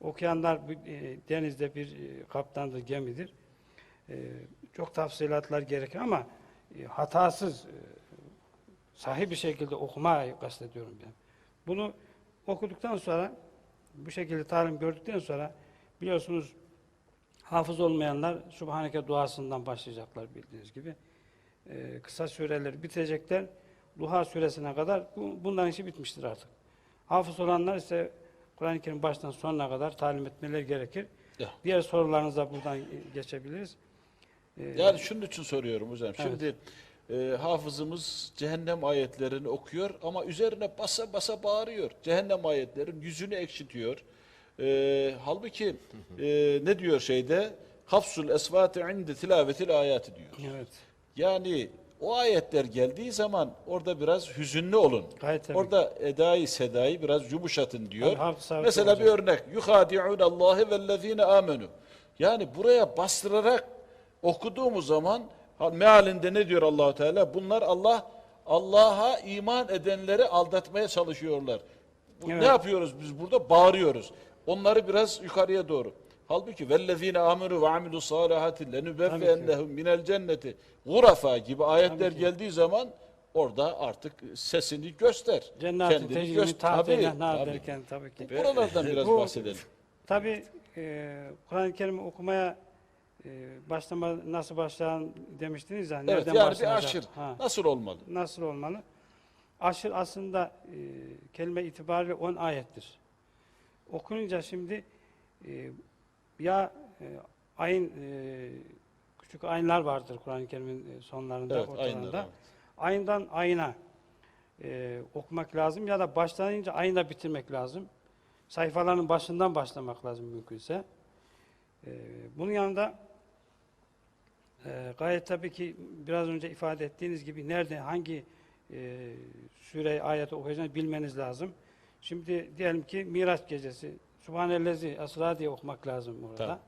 Okuyanlar e, denizde bir e, kaptandır, gemidir. E, çok tafsilatlar gerekir ama e, hatasız, e, sahih bir şekilde okumayı kastediyorum ben. Bunu okuduktan sonra, bu şekilde talim gördükten sonra biliyorsunuz hafız olmayanlar Subhaneke duasından başlayacaklar bildiğiniz gibi. E, kısa süreleri bitirecekler. Duha süresine kadar bu, bunların işi bitmiştir artık. Hafız olanlar ise Kur'an-ı Kerim baştan sonuna kadar talim etmeleri gerekir. Ya. Diğer sorularınıza buradan geçebiliriz. E, Yani şunun için soruyorum hocam. Evet. Şimdi e, hafızımız cehennem ayetlerini okuyor ama üzerine basa basa bağırıyor. Cehennem ayetlerin yüzünü ekşitiyor. E, halbuki e, ne diyor şeyde? Hafsul esvati inde tilavetil ayati diyor. evet. Yani o ayetler geldiği zaman orada biraz hüzünlü olun. Gayet tabii. Orada edayı sedayı biraz yumuşatın diyor. Mesela bir örnek. Yuhadi'un Allahi vellezine amenu. Yani buraya bastırarak okuduğumuz zaman mealinde ne diyor Allahu Teala? Bunlar Allah Allah'a iman edenleri aldatmaya çalışıyorlar. Evet. Ne yapıyoruz biz burada? Bağırıyoruz. Onları biraz yukarıya doğru. Halbuki vellezine amenu ve amilus salihati lenubevveennehum minel cenneti gurafa gibi ayetler geldiği zaman orada artık sesini göster. Cennet-i Kendini tecrübü göster. tahtıyla Tabii, nar derken tabii ki. Buralardan biraz Bu- bahsedelim. Tabii e, Kur'an-ı Kerim'i okumaya e, başlama nasıl başlayan demiştiniz ya. Evet nereden yani bir aşır. Ha, Nasıl olmalı? nasıl olmalı? Aşır aslında e, kelime itibariyle 10 ayettir. Okununca şimdi e, ya e, ayın e, küçük ayınlar vardır Kur'an-ı Kerim'in e, sonlarında, Evet, ortalarında. ayınlar, evet. Ayından ayına e, okumak lazım ya da başlayınca ayına bitirmek lazım. Sayfaların başından başlamak lazım mümkünse. E, bunun yanında e, gayet tabii ki biraz önce ifade ettiğiniz gibi nerede, hangi e, süre ayeti okuyacağını bilmeniz lazım. Şimdi diyelim ki Miraç gecesi, Subhanellezi Asra diye okumak lazım orada.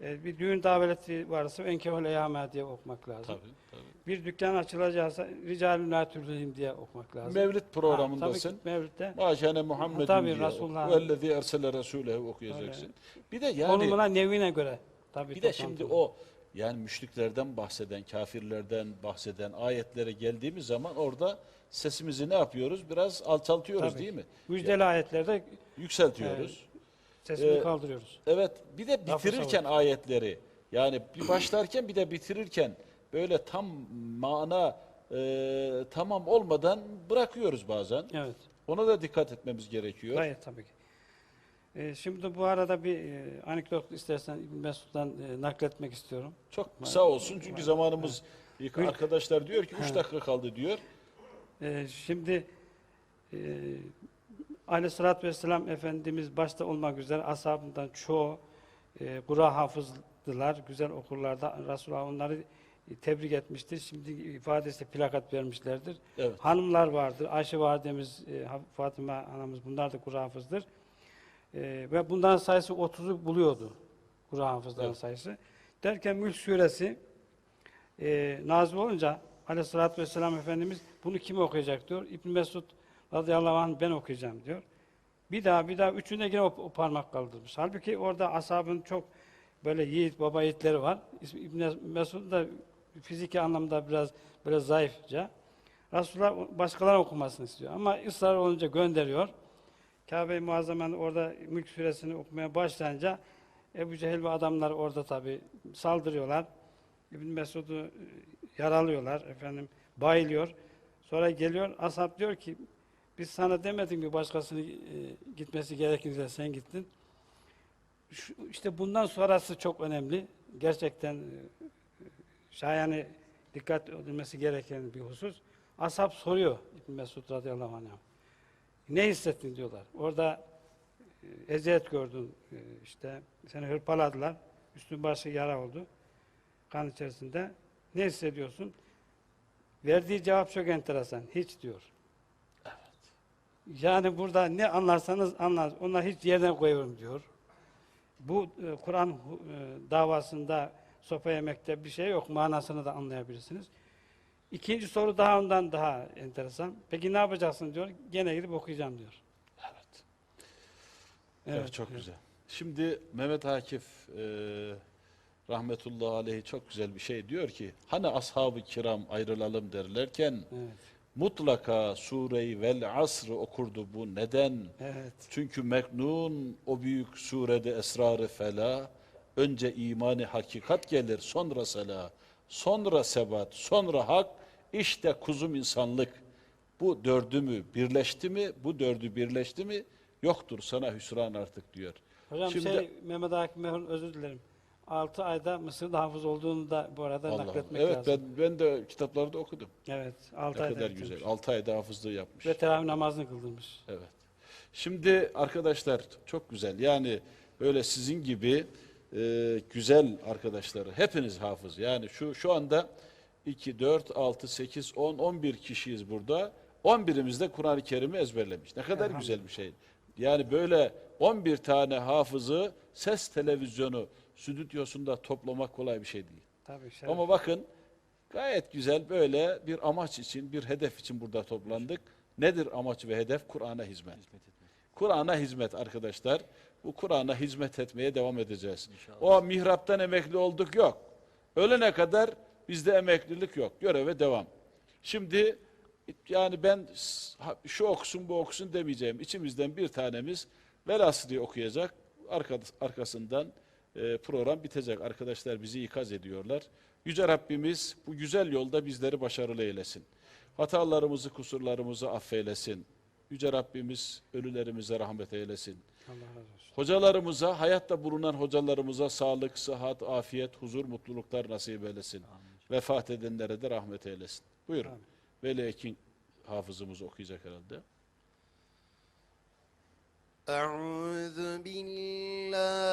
E, bir düğün daveti varsa Enkehul Eyyame diye okumak lazım. Tabii, tabii. Bir dükkan açılacaksa Ricalün la Tülhihim diye okumak lazım. Mevlid Ha, programındasın. tabii ki Mevlid'de Maşane Muhammedin Tabii, diye Resulullah. vellezî ersele Resulehu okuyacaksın. Bir de yani konumuna, nevine göre. Tabii bir de şimdi o yani müşriklerden bahseden, kafirlerden bahseden ayetlere geldiğimiz zaman orada sesimizi ne yapıyoruz? Biraz alçaltıyoruz Tabii. değil mi? Müjdeli ayetlerde Yükseltiyoruz. Sesini Ee, kaldırıyoruz. Evet, bir de bitirirken ayetleri yani bir başlarken bir de bitirirken böyle tam mana e, tamam olmadan bırakıyoruz bazen. Evet. Ona da dikkat etmemiz gerekiyor. Gayet tabii ki. Ee, şimdi bu arada bir e, anekdot istersen İbn Mesud'dan e, nakletmek istiyorum. Çok kısa olsun çünkü zamanımız Buyur. arkadaşlar diyor ki 3 Evet. dakika kaldı diyor. Ee, şimdi e, Aleyhisselatü Vesselam Efendimiz başta olmak üzere ashabından çoğu e, Kur'an hafızdılar, güzel okurlarda. Resulullah onları e, tebrik etmiştir. Şimdi ifadesi plakat vermişlerdir. Evet. Hanımlar vardır. Ayşe validemiz, e, Fatıma anamız bunlar da Kur'an hafızdır. E, ve bunların sayısı 30'u buluyordu. Kur'an hafızların Evet. sayısı. Derken Mülk suresi e, nazil olunca Aleyhisselatü Vesselam Efendimiz bunu kim okuyacak diyor. İbn Mesud radıyallahu anh ben okuyacağım diyor. Bir daha bir daha üçünde yine o, o parmak kaldırmış. Halbuki orada ashabın çok böyle yiğit baba yiğitleri var. İbn Mesud da fiziki anlamda biraz böyle zayıfça. Resulullah başkalarına okumasını istiyor. Ama ısrar olunca gönderiyor. Kabe-i Muazzama'nın orada Mülk suresini okumaya başlayınca Ebu Cehil ve adamlar orada tabi saldırıyorlar. İbn Mesud'u yaralıyorlar. Efendim bayılıyor. Sonra geliyor ashab diyor ki biz sana demedik mi başkasının e, gitmesi gerekirse sen gittin. Şu, işte bundan sonrası çok önemli. Gerçekten e, şayane dikkat edilmesi gereken bir husus. Ashab soruyor İbn Mesud radıyallahu anh. Ne hissettin diyorlar. Orada e, eziyet gördün e, işte seni hırpaladılar. Üstün başı yara oldu. Kan içerisinde. Ne hissediyorsun? Verdiği cevap çok enteresan. Hiç diyor. Yani burada ne anlarsanız anlar. Onlar hiç yerden koyuyorum diyor. Bu e, Kur'an e, davasında sopa yemekte bir şey yok. Manasını da anlayabilirsiniz. İkinci soru daha ondan daha enteresan. Peki ne yapacaksın diyor. Gene gidip okuyacağım diyor. Evet. Evet, çok güzel. Şimdi Mehmet Akif e, rahmetullahi aleyhi çok güzel bir şey diyor ki hani ashab-ı kiram ayrılalım derlerken Evet. Mutlaka sureyi vel asrı okurdu bu neden? Evet. Çünkü Meknun o büyük surede esrarı fela önce imani hakikat gelir sonra sela sonra sebat sonra hak işte kuzum insanlık bu dördü mü birleşti mi bu dördü birleşti mi yoktur sana hüsran artık diyor. Hocam Şimdi- şey Mehmet Akif Mehun özür dilerim. 6 ayda Mısır'da hafız olduğunu da bu arada Allah nakletmek evet lazım. ben, ben de kitaplarda okudum. Evet. 6 Ne ayda kadar bitirmiş. güzel. 6 ayda hafızlığı yapmış. Ve teravih namazını kıldırmış. Evet. Şimdi arkadaşlar çok güzel. Yani böyle sizin gibi e, güzel arkadaşları hepiniz hafız. Yani şu şu anda 2 4 6 8 10 11 kişiyiz burada. 11'imiz de Kur'an-ı Kerim'i ezberlemiş. Ne kadar güzel bir şey. Yani böyle 11 tane hafızı ses televizyonu stüdyosunda toplamak kolay bir şey değil. Tabii şeref. Ama bakın gayet güzel böyle bir amaç için, bir hedef için burada toplandık. Nedir amaç ve hedef? Kur'an'a hizmet. Kur'an'a hizmet arkadaşlar. Bu Kur'an'a hizmet etmeye devam edeceğiz. O mihraptan emekli olduk yok. Ölene kadar bizde emeklilik yok. Göreve devam. Şimdi yani ben şu okusun bu okusun demeyeceğim. İçimizden bir tanemiz Velasri okuyacak. Arka- arkasından e, program bitecek. Arkadaşlar bizi ikaz ediyorlar. Yüce Rabbimiz bu güzel yolda bizleri başarılı eylesin. Hatalarımızı, kusurlarımızı affeylesin. Yüce Rabbimiz ölülerimize rahmet eylesin. Allah razı olsun. Hocalarımıza, hayatta bulunan hocalarımıza sağlık, sıhhat, afiyet, huzur, mutluluklar nasip eylesin. Vefat edenlere de rahmet eylesin. Buyurun. Amin. Veli Ekin hafızımız okuyacak herhalde. أعوذ بالله من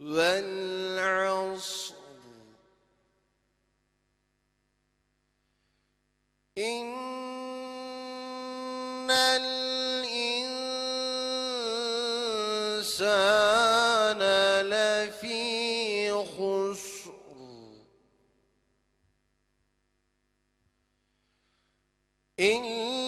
والعصر. إن الإنسان لفي خسر. إلا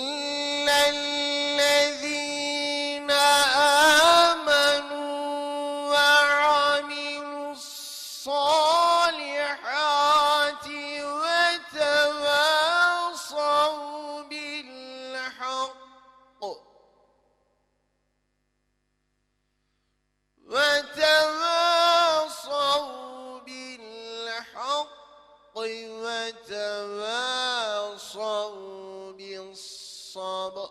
بالصبر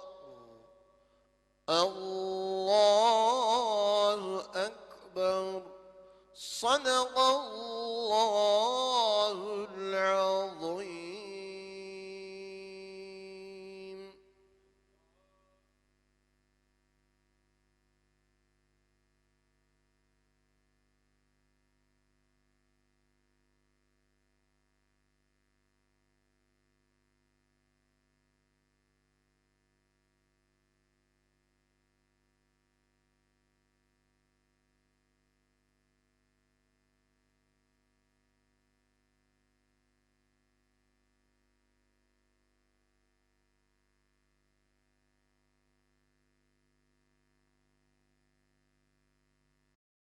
الله أكبر. صدق الله